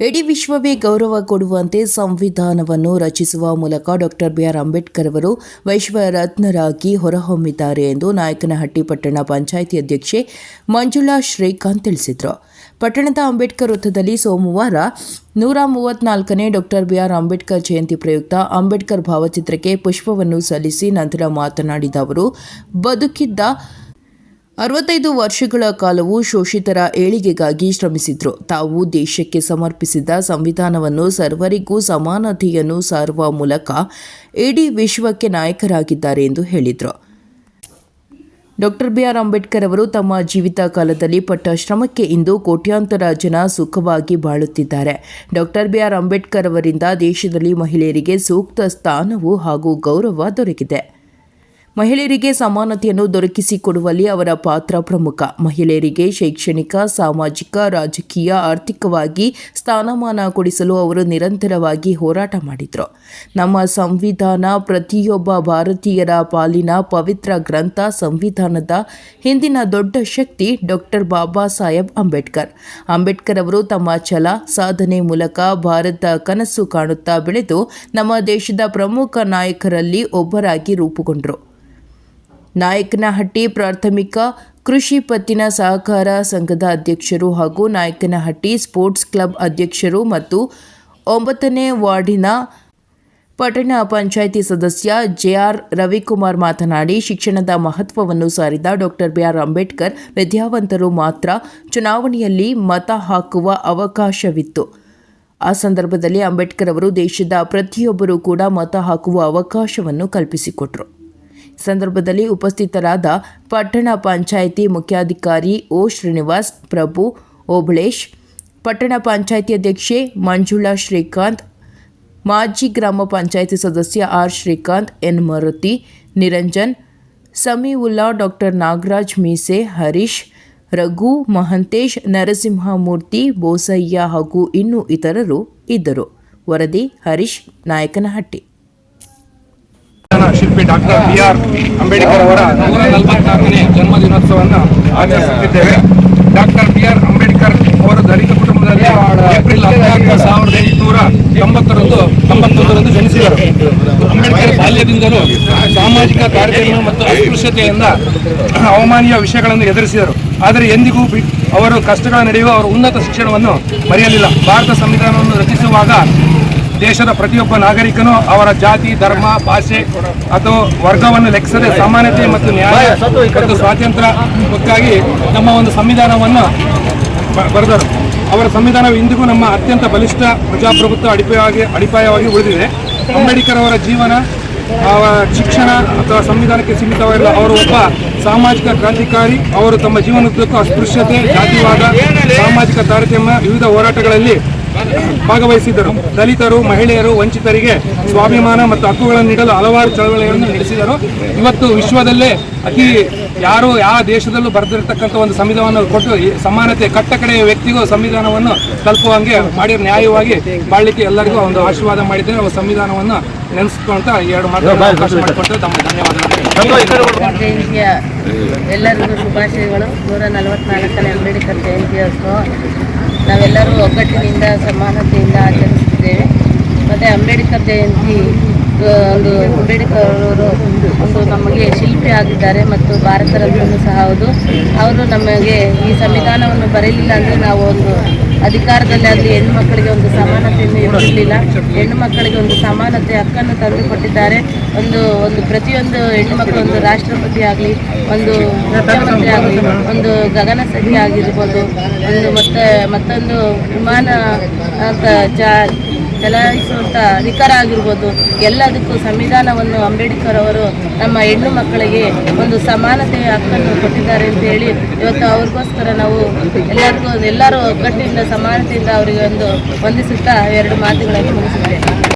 ಇಡೀ ವಿಶ್ವವೇ ಗೌರವ ಕೊಡುವಂತೆ ಸಂವಿಧಾನವನ್ನು ರಚಿಸುವ ಮೂಲಕ ಡಾಕ್ಟರ್ ಬಿಆರ್ ಅಂಬೇಡ್ಕರ್ ಅವರು ವಿಶ್ವರತ್ನರಾಗಿ ಹೊರಹೊಮ್ಮಿದ್ದಾರೆ ಎಂದು ನಾಯಕನಹಟ್ಟಿ ಪಟ್ಟಣ ಪಂಚಾಯಿತಿ ಅಧ್ಯಕ್ಷೆ ಮಂಜುಳಾ ಶ್ರೀಕಾಂತ್ ತಿಳಿಸಿದರು. ಪಟ್ಟಣದ ಅಂಬೇಡ್ಕರ್ ವೃತ್ತದಲ್ಲಿ ಸೋಮವಾರ ನೂರ ಮೂವತ್ನಾಲ್ಕನೇ doctor B R Ambedkar Jayanti ಪ್ರಯುಕ್ತ ಅಂಬೇಡ್ಕರ್ ಭಾವಚಿತ್ರಕ್ಕೆ ಪುಷ್ಪವನ್ನು ಸಲ್ಲಿಸಿ ನಂತರ ಮಾತನಾಡಿದ ಅವರು, ಬದುಕಿದ್ದ ಅರವತ್ತೈದು ವರ್ಷಗಳ ಕಾಲವು ಶೋಷಿತರ ಏಳಿಗೆಗಾಗಿ ಶ್ರಮಿಸಿದ್ರು. ತಾವು ದೇಶಕ್ಕೆ ಸಮರ್ಪಿಸಿದ ಸಂವಿಧಾನವನ್ನು ಸರ್ವರಿಗೂ ಸಮಾನತೆಯನ್ನು ಸಾರುವ ಮೂಲಕ ಇಡೀ ವಿಶ್ವಕ್ಕೆ ನಾಯಕರಾಗಿದ್ದಾರೆ ಎಂದು ಹೇಳಿದರು. ಡಾಕ್ಟರ್ ಬಿಆರ್ ಅಂಬೇಡ್ಕರ್ ಅವರು ತಮ್ಮ ಜೀವಿತ ಕಾಲದಲ್ಲಿ ಪಟ್ಟ ಶ್ರಮಕ್ಕೆ ಇಂದು ಕೋಟ್ಯಾಂತರ ಜನ ಸುಖವಾಗಿ ಬಾಳುತ್ತಿದ್ದಾರೆ. ಡಾಕ್ಟರ್ ಬಿಆರ್ ಅಂಬೇಡ್ಕರ್ ಅವರಿಂದ ದೇಶದಲ್ಲಿ ಮಹಿಳೆಯರಿಗೆ ಸೂಕ್ತ ಸ್ಥಾನವು ಹಾಗೂ ಗೌರವ ದೊರಕಿದೆ. ಮಹಿಳೆಯರಿಗೆ ಸಮಾನತೆಯನ್ನು ದೊರಕಿಸಿಕೊಡುವಲ್ಲಿ ಅವರ ಪಾತ್ರ ಪ್ರಮುಖ. ಮಹಿಳೆಯರಿಗೆ ಶೈಕ್ಷಣಿಕ, ಸಾಮಾಜಿಕ, ರಾಜಕೀಯ, ಆರ್ಥಿಕವಾಗಿ ಸ್ಥಾನಮಾನ ಕೊಡಿಸಲು ಅವರು ನಿರಂತರವಾಗಿ ಹೋರಾಟ ಮಾಡಿದರು. ನಮ್ಮ ಸಂವಿಧಾನ ಪ್ರತಿಯೊಬ್ಬ ಭಾರತೀಯರ ಪಾಲಿನ ಪವಿತ್ರ ಗ್ರಂಥ ಸಂವಿಧಾನದ ಹಿಂದಿನ ದೊಡ್ಡ ಶಕ್ತಿ ಡಾಕ್ಟರ್ ಬಾಬಾ ಸಾಹೇಬ್ ಅಂಬೇಡ್ಕರ್. ಅಂಬೇಡ್ಕರ್ ಅವರು ತಮ್ಮ ಛಲ, ಸಾಧನೆ ಮೂಲಕ ಭಾರತ ಕನಸು ಕಾಣುತ್ತಾ ಬೆಳೆದು ನಮ್ಮ ದೇಶದ ಪ್ರಮುಖ ನಾಯಕರಲ್ಲಿ ಒಬ್ಬರಾಗಿ ರೂಪುಗೊಂಡರು. ನಾಯಕನಹಟ್ಟಿ ಪ್ರಾಥಮಿಕ ಕೃಷಿ ಪತ್ತಿನ ಸಹಕಾರ ಸಂಘದ ಅಧ್ಯಕ್ಷರು ಹಾಗೂ ನಾಯಕನಹಟ್ಟಿ ಸ್ಪೋರ್ಟ್ಸ್ ಕ್ಲಬ್ ಅಧ್ಯಕ್ಷರು ಮತ್ತು ಒಂಬತ್ತನೇ ವಾರ್ಡಿನ ಪಟ್ಟಣ ಪಂಚಾಯಿತಿ ಸದಸ್ಯ ಜೆಆರ್ ರವಿಕುಮಾರ್ ಮಾತನಾಡಿ, ಶಿಕ್ಷಣದ ಮಹತ್ವವನ್ನು ಸಾರಿದ ಡಾಕ್ಟರ್ ಬಿಆರ್ ಅಂಬೇಡ್ಕರ್ ವಿದ್ಯಾವಂತರು ಮಾತ್ರ ಚುನಾವಣೆಯಲ್ಲಿ ಮತ ಹಾಕುವ ಅವಕಾಶವಿತ್ತು. ಆ ಸಂದರ್ಭದಲ್ಲಿ ಅಂಬೇಡ್ಕರ್ ಅವರು ದೇಶದ ಪ್ರತಿಯೊಬ್ಬರೂ ಕೂಡ ಮತ ಹಾಕುವ ಅವಕಾಶವನ್ನು ಕಲ್ಪಿಸಿಕೊಟ್ರು. ಸಂದರ್ಭದಲ್ಲಿ ಉಪಸ್ಥಿತರಾದ ಪಟ್ಟಣ ಪಂಚಾಯಿತಿ ಮುಖ್ಯಾಧಿಕಾರಿ ಓ ಶ್ರೀನಿವಾಸ್, ಪ್ರಭು ಓಬಳೇಶ್, ಪಟ್ಟಣ ಪಂಚಾಯಿತಿ ಅಧ್ಯಕ್ಷೆ ಮಂಜುಳಾ ಶ್ರೀಕಾಂತ್, ಮಾಜಿ ಗ್ರಾಮ ಪಂಚಾಯಿತಿ ಸದಸ್ಯ R Shrikanth, N Maruti, Niranjan, Samiulla doctor Nagaraj ಮೀಸೆ, ಹರೀಶ್, ರಘು, ಮಹಂತೇಶ್, ನರಸಿಂಹಮೂರ್ತಿ, ಬೋಸಯ್ಯ ಹಾಗೂ ಇನ್ನೂ ಇತರರು ಇದ್ದರು. ವರದಿ ಹರೀಶ್ ನಾಯಕನಹಟ್ಟಿ. ಶಿಲ್ಪಿ ಡಾಕ್ಟರ್ ಬಿ ಆರ್ ಅಂಬೇಡ್ಕರ್ ಅವರ ನೂರ ನಲವತ್ನಾಲ್ಕನೇ ಜನ್ಮ ದಿನೋತ್ಸವವನ್ನು ಆಚರಿಸುತ್ತಿದ್ದೇವೆ. ಡಾಕ್ಟರ್ ಬಿ ಆರ್ ಅಂಬೇಡ್ಕರ್ ಅವರು ದಲಿತ ಕುಟುಂಬದಲ್ಲಿ ಏಪ್ರಿಲ್ ಹದಿನಾಲ್ಕು ಸಾವಿರದ ಎಂಟುನೂರ ತೊಂಬತ್ತರಂದು ತೊಂಬತ್ತೊಂದರಂದು ಜನಿಸಿದರು. ಅಂಬೇಡ್ಕರ್ ಬಾಲ್ಯದಿಂದಲೂ ಸಾಮಾಜಿಕ ಕಾರ್ಯಕ್ರಮ ಮತ್ತು ಅಸ್ಪೃಶ್ಯತೆಯಿಂದ ಅವಮಾನೀಯ ವಿಷಯಗಳನ್ನು ಎದುರಿಸಿದರು. ಆದರೆ ಎಂದಿಗೂ ಅವರು ಕಷ್ಟಗಳ ನಡೆಯುವ ಅವರ ಉನ್ನತ ಶಿಕ್ಷಣವನ್ನು ಮರೆಯಲಿಲ್ಲ. ಭಾರತ ಸಂವಿಧಾನವನ್ನು ರಚಿಸುವಾಗ ದೇಶದ ಪ್ರತಿಯೊಬ್ಬ ನಾಗರಿಕನು ಅವರ ಜಾತಿ ಧರ್ಮ ಭಾಷೆ ಅಥವಾ ವರ್ಗವನ್ನು ಲೆಕ್ಕಿಸದೆ ಸಮಾನತೆ ಮತ್ತು ನ್ಯಾಯ ಮತ್ತು ಸ್ವಾತಂತ್ರ್ಯಕ್ಕಾಗಿ ನಮ್ಮ ಒಂದು ಸಂವಿಧಾನವನ್ನು ಬರೆದರು. ಅವರ ಸಂವಿಧಾನವು ಇಂದಿಗೂ ನಮ್ಮ ಅತ್ಯಂತ ಬಲಿಷ್ಠ ಪ್ರಜಾಪ್ರಭುತ್ವ ಅಡಿಪಾಯವಾಗಿ ಅಡಿಪಾಯವಾಗಿ ಉಳಿದಿದೆ. ಅಂಬೇಡ್ಕರ್ ಅವರ ಜೀವನ ಅವರ ಶಿಕ್ಷಣ ಅಥವಾ ಸಂವಿಧಾನಕ್ಕೆ ಸೀಮಿತವಾಗಿಲ್ಲ ಅವರು ಒಬ್ಬ ಸಾಮಾಜಿಕ ಕ್ರಾಂತಿಕಾರಿ. ಅವರು ತಮ್ಮ ಜೀವನದುದ್ದಕ್ಕೂ ಅಸ್ಪೃಶ್ಯತೆ ಜಾತಿವಾದ ಸಾಮಾಜಿಕ ತಾರತಮ್ಯ ವಿವಿಧ ಹೋರಾಟಗಳಲ್ಲಿ ಭಾಗವಹಿಸಿದ್ದರು. ದಲಿತರು ಮಹಿಳೆಯರು ವಂಚಿತರಿಗೆ ಸ್ವಾಭಿಮಾನ ಮತ್ತು ಹಕ್ಕುಗಳನ್ನು ನೀಡಲು ಹಲವಾರು ಚಳವಳಿಗಳನ್ನು ನಡೆಸಿದರು. ಇವತ್ತು ವಿಶ್ವದಲ್ಲೇ ಅತಿ ಯಾರು ಯಾವ ದೇಶದಲ್ಲೂ ಬರೆದಿರ್ತಕ್ಕಂಥ ಒಂದು ಸಂವಿಧಾನವನ್ನು ಕೊಟ್ಟು ಈ ಸಮಾನತೆ ಕಟ್ಟ ಕಡೆಯ ವ್ಯಕ್ತಿಗೂ ಸಂವಿಧಾನವನ್ನು ತಲುಪುವಂಗೆ ಮಾಡಿ ನ್ಯಾಯವಾಗಿ ಬಾಳಿಕೆ ಎಲ್ಲರಿಗೂ ಒಂದು ಆಶೀರ್ವಾದ ಮಾಡಿದ್ದೇನೆ. ಅವರ ಸಂವಿಧಾನವನ್ನು ನೆನೆಸ್ಕೊಂತ ಎರಡು ಮಾತು ಅವಕಾಶ ಮಾಡಿಕೊಟ್ಟು ತಮ್ಮ ಧನ್ಯವಾದಗಳು. ಎಲ್ಲರಿಗೂ ಶುಭಾಶಯಗಳು. ನೂರ ನಲವತ್ನಾಲ್ಕನೇ ಅಂಬೇಡ್ಕರ್ ಜಯಂತಿಯೋತ್ಸವ ನಾವೆಲ್ಲರೂ ಒಗ್ಗಟ್ಟಿನಿಂದ, ಸಮಾನತೆಯಿಂದ ಆಚರಿಸುತ್ತಿದ್ದೇವೆ. ಮತ್ತು ಅಂಬೇಡ್ಕರ್ ಜಯಂತಿ ಒಂದು ಅಂಬೇಡ್ಕರ್ ಅವರು ಒಂದು ನಮಗೆ ಶಿಲ್ಪಿ ಆಗಿದ್ದಾರೆ ಮತ್ತು ಭಾರತ ರತ್ನ ಸಹ ಹೌದು. ಅವರು ನಮಗೆ ಈ ಸಂವಿಧಾನವನ್ನು ಬರೀಲಿಲ್ಲ ಅಂದರೆ ನಾವು ಒಂದು ಅಧಿಕಾರದಲ್ಲಿ ಆಗಲಿ ಹೆಣ್ಣು ಮಕ್ಕಳಿಗೆ ಒಂದು ಸಮಾನತೆಯನ್ನು ಇರಲಿಲ್ಲ ಹೆಣ್ಣು ಮಕ್ಕಳಿಗೆ ಒಂದು ಸಮಾನತೆ ಹಕ್ಕನ್ನು ತಂದುಕೊಟ್ಟಿದ್ದಾರೆ ಒಂದು ಒಂದು ಪ್ರತಿಯೊಂದು ಹೆಣ್ಣು ಮಕ್ಕಳು ಒಂದು ರಾಷ್ಟ್ರಪತಿ ಆಗಲಿ, ಒಂದು ಮುಖ್ಯಮಂತ್ರಿ ಆಗಲಿ, ಒಂದು ಗಗನ ಸಖಿ ಆಗಿರ್ಬೋದು, ಒಂದು ಮತ್ತೆ ಮತ್ತೊಂದು ವಿಮಾನ ಚಲಾಯಿಸುವಂಥ ಅಧಿಕಾರ ಆಗಿರ್ಬೋದು, ಎಲ್ಲದಕ್ಕೂ ಸಂವಿಧಾನವನ್ನು ಅಂಬೇಡ್ಕರ್ ಅವರು ನಮ್ಮ ಹೆಣ್ಣು ಮಕ್ಕಳಿಗೆ ಒಂದು ಸಮಾನತೆಯ ಹಕ್ಕನ್ನು ಕೊಟ್ಟಿದ್ದಾರೆ ಅಂತ ಹೇಳಿ ಇವತ್ತು ಅವ್ರಿಗೋಸ್ಕರ ನಾವು ಎಲ್ಲರಿಗೂ, ಎಲ್ಲರೂ ಒಗ್ಗಟ್ಟಿನಿಂದ ಸಮಾನತೆಯಿಂದ ಅವರಿಗೆ ಒಂದು ವಂದಿಸುತ್ತಾ ಎರಡು ಮಾತುಗಳನ್ನು ಮುಗಿಸುತ್ತೇವೆ